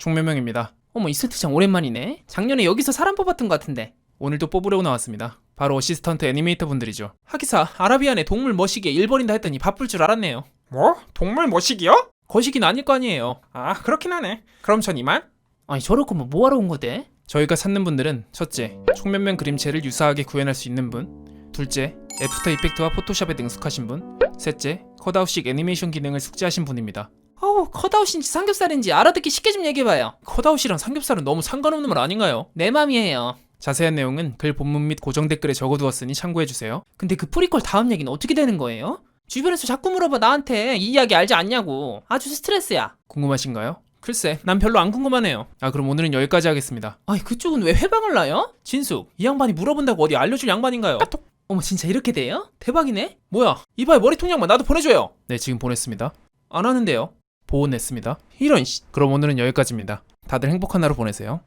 총매명입니다. 어머 이 세트장 오랜만이네. 작년에 여기서 사람 뽑았던 것 같은데. 오늘도 뽑으려고 나왔습니다. 바로 어시스턴트 애니메이터 분들이죠. 하기사 아라비안에 동물 머시기에 일본인다 했더니 바쁠 줄 알았네요. 뭐? 동물 머시기요? 거시기는 아닐 거 아니에요. 아 그렇긴 하네. 그럼 전 이만? 아니 저럴 거면 뭐하러 온 거대? 저희가 찾는 분들은 첫째, 총면면 그림체를 유사하게 구현할 수 있는 분 둘째, 애프터 이펙트와 포토샵에 능숙하신 분 셋째, 컷아웃식 애니메이션 기능을 숙지하신 분입니다. 어우 컷아웃인지 삼겹살인지 알아듣기 쉽게 좀 얘기해봐요. 컷아웃이랑 삼겹살은 너무 상관없는 말 아닌가요? 내 맘이에요. 자세한 내용은 글 본문 및 고정 댓글에 적어두었으니 참고해주세요. 근데 그 프리퀄 다음 얘기는 어떻게 되는 거예요? 주변에서 자꾸 물어봐 나한테 이 이야기 알지 않냐고. 아주 스트레스야. 궁금하신가요? 글쎄, 난 별로 안 궁금하네요. 아, 그럼 오늘은 여기까지 하겠습니다. 아니 그쪽은 왜 회방을 나요? 진숙, 이 양반이 물어본다고 어디 알려줄 양반인가요? 어머 진짜 이렇게 돼요? 대박이네. 뭐야, 이봐요 머리통 양반 나도 보내줘요. 네, 지금 보냈습니다. 안 하는데요. 보냈습니다. 이런 씨. 그럼 오늘은 여기까지입니다. 다들 행복한 하루 보내세요.